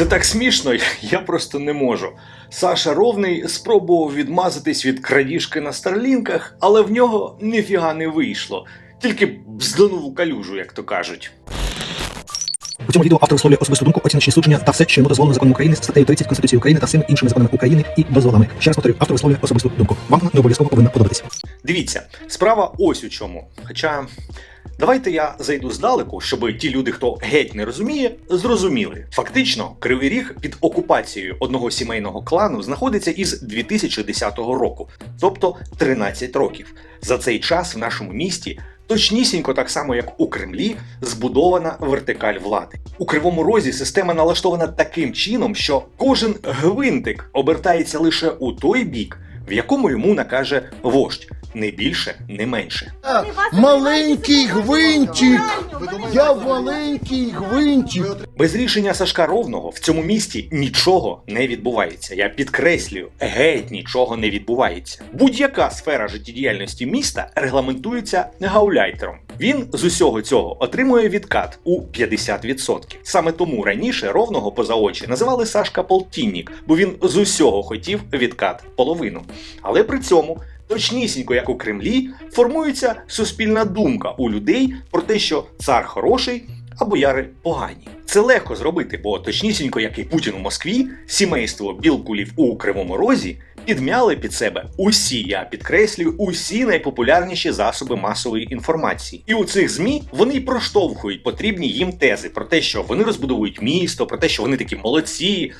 Це так смішно, я просто не можу. Саша Ровний спробував відмазатись від крадіжки на старлінках, але в нього ніфіга не вийшло. Тільки бзданув у калюжу, як то кажуть. У цьому відео автор висловлює особисту думку, оціночні судження та все, що йому дозволено законом України, статтею 30 Конституції України та всіми іншими законами України і дозволами. Ще раз повторюю, автор висловлює особисту думку. Вам вона не обов'язково повинна подобатися. Дивіться, справа ось у чому. Хоча давайте я зайду здалеку, щоб ті люди, хто геть не розуміє, зрозуміли. Фактично, Кривий Ріг під окупацією одного сімейного клану знаходиться із 2010 року, тобто 13 років. За цей час в нашому місті. Точнісінько так само, як у Кремлі, збудована вертикаль влади. У кривому розі система налаштована таким чином, що кожен гвинтик обертається лише у той бік, в якому йому накаже вождь, не більше, не менше. Маленький гвинтик. Я маленький гвинтик. Без рішення Сашка Ровного в цьому місті нічого не відбувається. Я підкреслюю, геть нічого не відбувається. Будь-яка сфера життєдіяльності міста регламентується гауляйтером. Він з усього цього отримує відкат у 50%. Саме тому раніше ровного поза очі називали Сашка Полтіннік, бо він з усього хотів відкат половину. Але при цьому. Точнісінько, як у Кремлі, формується суспільна думка у людей про те, що цар хороший, а бояри погані. Це легко зробити, бо точнісінько, як і Путін у Москві, сімейство білкулів у Кривому Розі підмяли під себе усі, я підкреслюю, усі найпопулярніші засоби масової інформації. І у цих змі вони проштовхують потрібні їм тези про те, що вони розбудовують місто, про те, що вони такі молодці.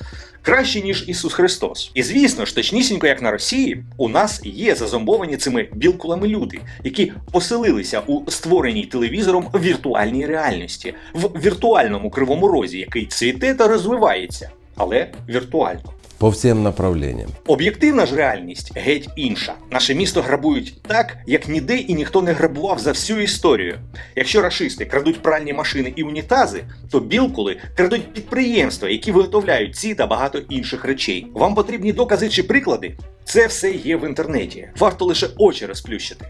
Краще ніж Ісус Христос, і звісно ж, точнісінько як на Росії, у нас є зазомбовані цими білкулами люди, які поселилися у створеній телевізором віртуальній реальності, в віртуальному кривому розі, який цвіте та розвивається, але віртуально. по всем направлениям. Об'єктивна ж реальність геть інша. Наше місто грабують так, як ніде і ніхто не грабував за всю історію. Якщо рашисти крадуть пральні машини і унітази, то білкули крадуть підприємства, які виготовляють ці та багато інших речей. Вам потрібні докази чи приклади? Це все є в інтернеті. Варто лише очі розплющити.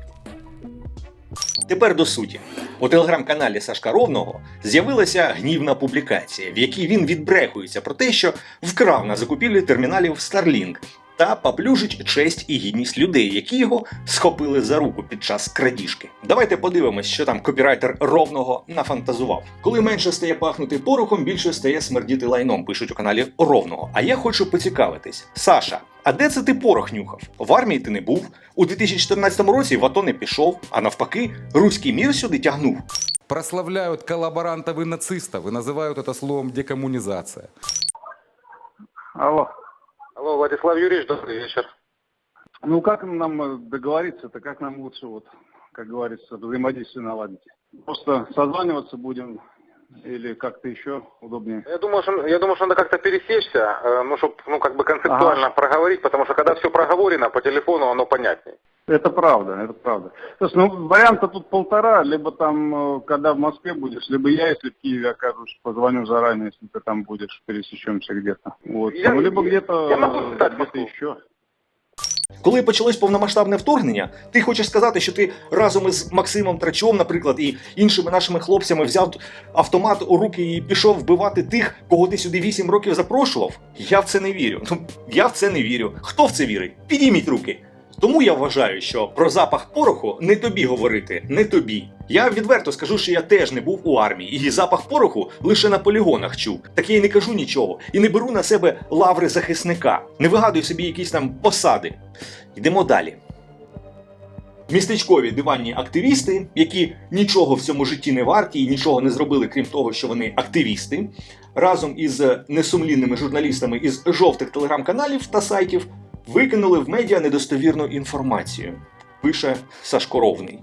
Тепер до суті. У телеграм-каналі Сашка Ровного з'явилася гнівна публікація, в якій він відбрехується про те, що вкрав на закупівлі терміналів Starlink та поплюжить честь і гідність людей, які його схопили за руку під час крадіжки. Давайте подивимось, що там копірайтер ровного нафантазував. Коли менше стає пахнути порохом, більше стає смердіти лайном, пишуть у каналі Ровного. А я хочу поцікавитись, Саша. А де це ти порох нюхав? В армії ти не був. У 2014 році в АТО не пішов, а навпаки, руський мір сюди тягнув. прославляют коллаборантов и нацистов и называют это словом декоммунизация. Алло. Алло, Владислав Юрьевич, добрый вечер. Ну как нам э, договориться-то, как нам лучше, вот, как говорится, взаимодействие наладить? Просто созваниваться будем или как-то еще удобнее? Я думаю, что, я думаю, что надо как-то пересечься, э, ну, чтобы, ну, как бы концептуально Ага. проговорить, потому что когда все проговорено по телефону, оно понятнее. Это правда, это правда. То есть, ну, варианта тут полтора, либо там, э, когда в Москве будешь, либо я, если в Киеве окажусь, позвоню заранее, если ты там будешь, пересечемся где-то. Вот. Я- ну, либо я- где-то, я могу э, ждать где-то Москву. еще. Коли почалось повномасштабне вторгнення, ти хочеш сказати, що ти разом із Максимом Трачом, наприклад, і іншими нашими хлопцями взяв автомат у руки і пішов вбивати тих, кого ти сюди 8 років запрошував? Я в це не вірю. Ну я в це не вірю. Хто в це вірить? Підійміть руки. Тому я вважаю, що про запах пороху не тобі говорити, не тобі. Я відверто скажу, що я теж не був у армії, і запах пороху лише на полігонах чув. Так я й не кажу нічого, і не беру на себе лаври захисника, не вигадую собі якісь там посади. Йдемо далі. Містечкові диванні активісти, які нічого в цьому житті не варті і нічого не зробили, крім того, що вони активісти, разом із несумлінними журналістами із жовтих телеграм-каналів та сайтів викинули в медіа недостовірну інформацію. Пише Сашко Ровний.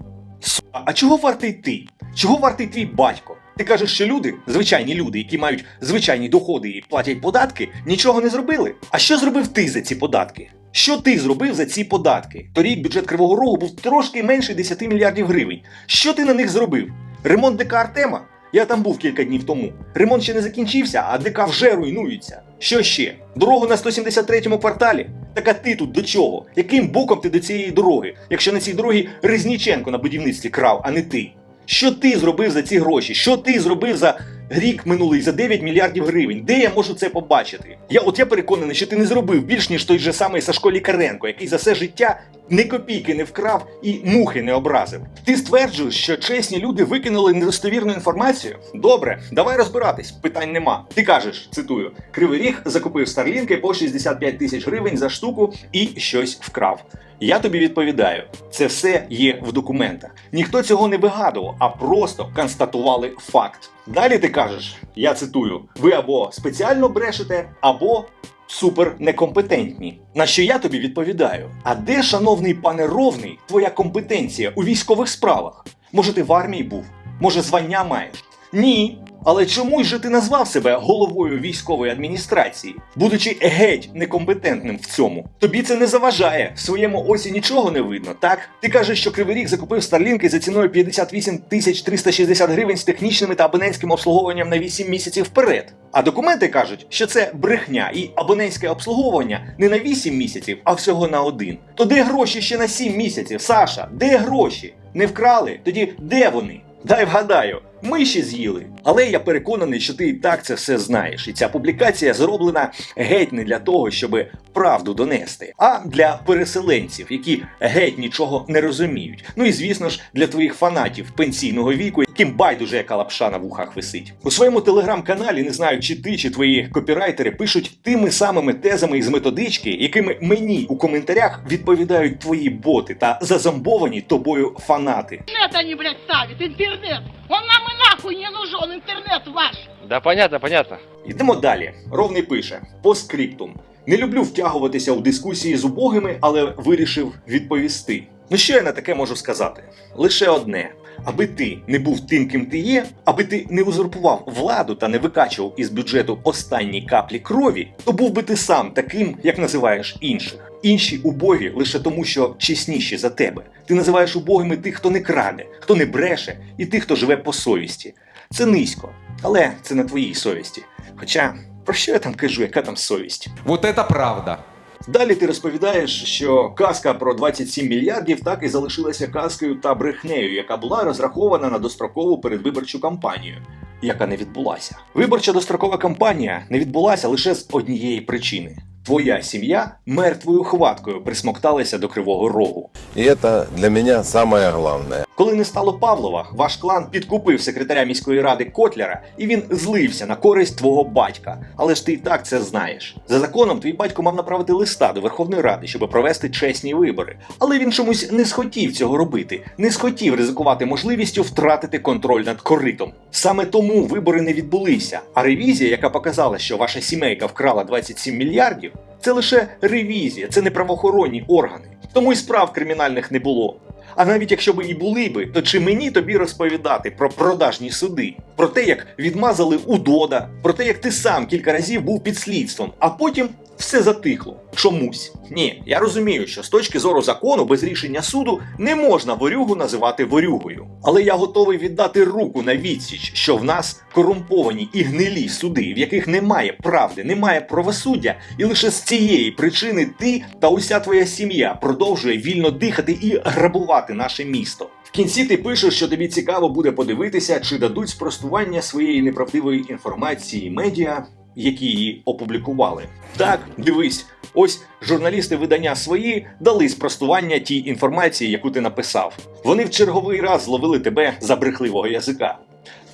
А чого вартий ти? Чого вартий твій батько? Ти кажеш, що люди, звичайні люди, які мають звичайні доходи і платять податки, нічого не зробили. А що зробив ти за ці податки? Що ти зробив за ці податки? Торік бюджет Кривого Рогу був трошки менше 10 мільярдів гривень. Що ти на них зробив? Ремонт ДК Артема? Я там був кілька днів тому. Ремонт ще не закінчився, а ДК вже руйнується. Що ще? Дорогу на 173-му кварталі? Так а ти тут до чого? Яким боком ти до цієї дороги, якщо на цій дорогі Резніченко на будівництві крав, а не ти? Що ти зробив за ці гроші? Що ти зробив за Рік минулий за 9 мільярдів гривень. Де я можу це побачити? Я от я переконаний, що ти не зробив більш ніж той же самий Сашко Лікаренко, який за все життя ні копійки не вкрав і мухи не образив. Ти стверджуєш, що чесні люди викинули недостовірну інформацію? Добре, давай розбиратись. Питань нема. Ти кажеш, цитую: Кривий Ріг закупив старлінки по 65 тисяч гривень за штуку і щось вкрав. Я тобі відповідаю, це все є в документах. Ніхто цього не вигадував, а просто констатували факт. Далі ти кажеш, я цитую: ви або спеціально брешете, або супер некомпетентні. На що я тобі відповідаю: а де, шановний пане Ровний, твоя компетенція у військових справах? Може, ти в армії був? Може, звання маєш? Ні. Але чому ж ти назвав себе головою військової адміністрації, будучи геть некомпетентним в цьому? Тобі це не заважає. В своєму осі нічого не видно, так? Ти кажеш, що Кривий Ріг закупив старлінки за ціною 58 тисяч 360 гривень з технічними та абонентським обслуговуванням на 8 місяців вперед. А документи кажуть, що це брехня і абонентське обслуговування не на 8 місяців, а всього на один. То де гроші ще на 7 місяців, Саша? Де гроші? Не вкрали? Тоді де вони? Дай вгадаю, миші з'їли. Але я переконаний, що ти і так це все знаєш. І ця публікація зроблена геть не для того, щоб правду донести, а для переселенців, які геть нічого не розуміють. Ну і звісно ж для твоїх фанатів пенсійного віку, яким байдуже яка лапша на вухах висить. У своєму телеграм-каналі не знаю, чи ти, чи твої копірайтери пишуть тими самими тезами із методички, якими мені у коментарях відповідають твої боти та зазомбовані тобою фанати. интернет они, блядь, ставят, интернет. Он нам нахуй не нужен, интернет ваш. Да понятно, понятно. Йдемо далі. Ровний пише по скриптум. Не люблю втягуватися у дискусії з убогими, але вирішив відповісти. Ну що я на таке можу сказати? Лише одне: аби ти не був тим, ким ти є, аби ти не узурпував владу та не викачував із бюджету останні каплі крові, то був би ти сам таким, як називаєш інших. Інші убогі лише тому, що чесніші за тебе. Ти називаєш убогими тих, хто не краде, хто не бреше, і тих, хто живе по совісті. Це низько, але це на твоїй совісті. Хоча про що я там кажу, яка там совість? Вот это правда. Далі ти розповідаєш, що казка про 27 мільярдів так і залишилася казкою та брехнею, яка була розрахована на дострокову передвиборчу кампанію, яка не відбулася. Виборча дострокова кампанія не відбулася лише з однієї причини. Твоя сім'я мертвою хваткою присмокталася до кривого рогу. И это для меня самое главное. Коли не стало Павлова, ваш клан підкупив секретаря міської ради Котляра, і він злився на користь твого батька. Але ж ти і так це знаєш. За законом, твій батько мав направити листа до Верховної Ради, щоб провести чесні вибори. Але він чомусь не схотів цього робити, не схотів ризикувати можливістю втратити контроль над коритом. Саме тому вибори не відбулися. А ревізія, яка показала, що ваша сімейка вкрала 27 мільярдів, це лише ревізія, це не правоохоронні органи. Тому і справ кримінальних не було. А навіть якщо б і були би, то чи мені тобі розповідати про продажні суди, про те, як відмазали Удода, про те, як ти сам кілька разів був під слідством, а потім все затихло чомусь. Ні, я розумію, що з точки зору закону без рішення суду не можна ворюгу називати ворюгою. Але я готовий віддати руку на відсіч, що в нас корумповані і гнилі суди, в яких немає правди, немає правосуддя, і лише з цієї причини ти та уся твоя сім'я продовжує вільно дихати і грабувати наше місто. В кінці ти пишеш, що тобі цікаво буде подивитися, чи дадуть спростування своєї неправдивої інформації медіа, які її опублікували. Так, дивись, ось журналісти видання свої дали спростування тій інформації, яку ти написав. Вони в черговий раз зловили тебе за брехливого язика.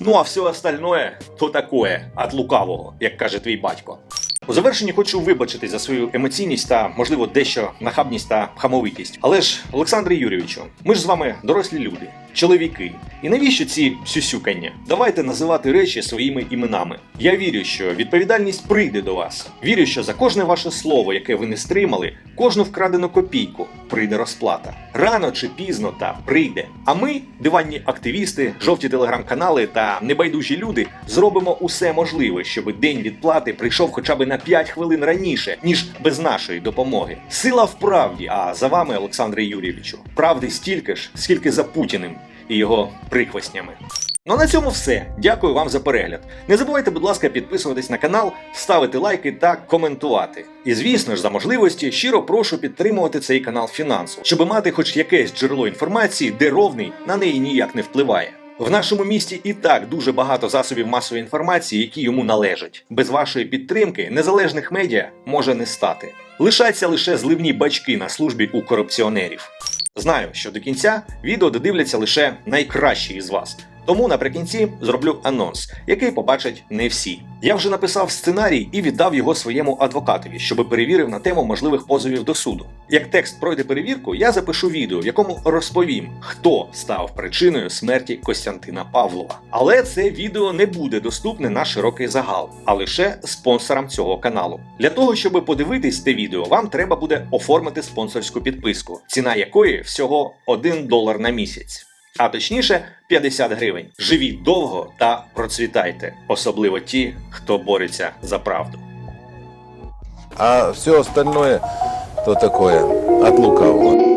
Ну а все остальное то такое от лукавого, як каже твій батько. У завершенні хочу вибачити за свою емоційність та, можливо, дещо нахабність та хамовитість. Але ж, Олександре Юрійовичу, ми ж з вами дорослі люди, чоловіки. І навіщо ці сюсюкання? Давайте називати речі своїми іменами. Я вірю, що відповідальність прийде до вас. Вірю, що за кожне ваше слово, яке ви не стримали, кожну вкрадену копійку прийде розплата. Рано чи пізно та прийде. А ми, диванні активісти, жовті телеграм-канали та небайдужі люди, зробимо усе можливе, щоб день відплати прийшов хоча б на 5 хвилин раніше, ніж без нашої допомоги. Сила в правді. А за вами, Олександре Юрійовичу, правди стільки ж, скільки за Путіним і його прихвостнями. Ну на цьому все. Дякую вам за перегляд. Не забувайте, будь ласка, підписуватись на канал, ставити лайки та коментувати. І звісно ж, за можливості щиро прошу підтримувати цей канал фінансово, щоб мати хоч якесь джерело інформації, де ровний на неї ніяк не впливає. В нашому місті і так дуже багато засобів масової інформації, які йому належать. Без вашої підтримки незалежних медіа може не стати. Лишаться лише зливні бачки на службі у корупціонерів. Знаю, що до кінця відео додивляться лише найкращі із вас. Тому наприкінці зроблю анонс, який побачать не всі. Я вже написав сценарій і віддав його своєму адвокатові, щоб перевірив на тему можливих позовів до суду. Як текст пройде перевірку, я запишу відео, в якому розповім, хто став причиною смерті Костянтина Павлова. Але це відео не буде доступне на широкий загал, а лише спонсорам цього каналу. Для того, щоб подивитись те відео, вам треба буде оформити спонсорську підписку, ціна якої всього 1 долар на місяць. А точніше 50 гривень. Живіть довго та процвітайте, особливо ті, хто бореться за правду. А все остальное, то такое, от лукавого.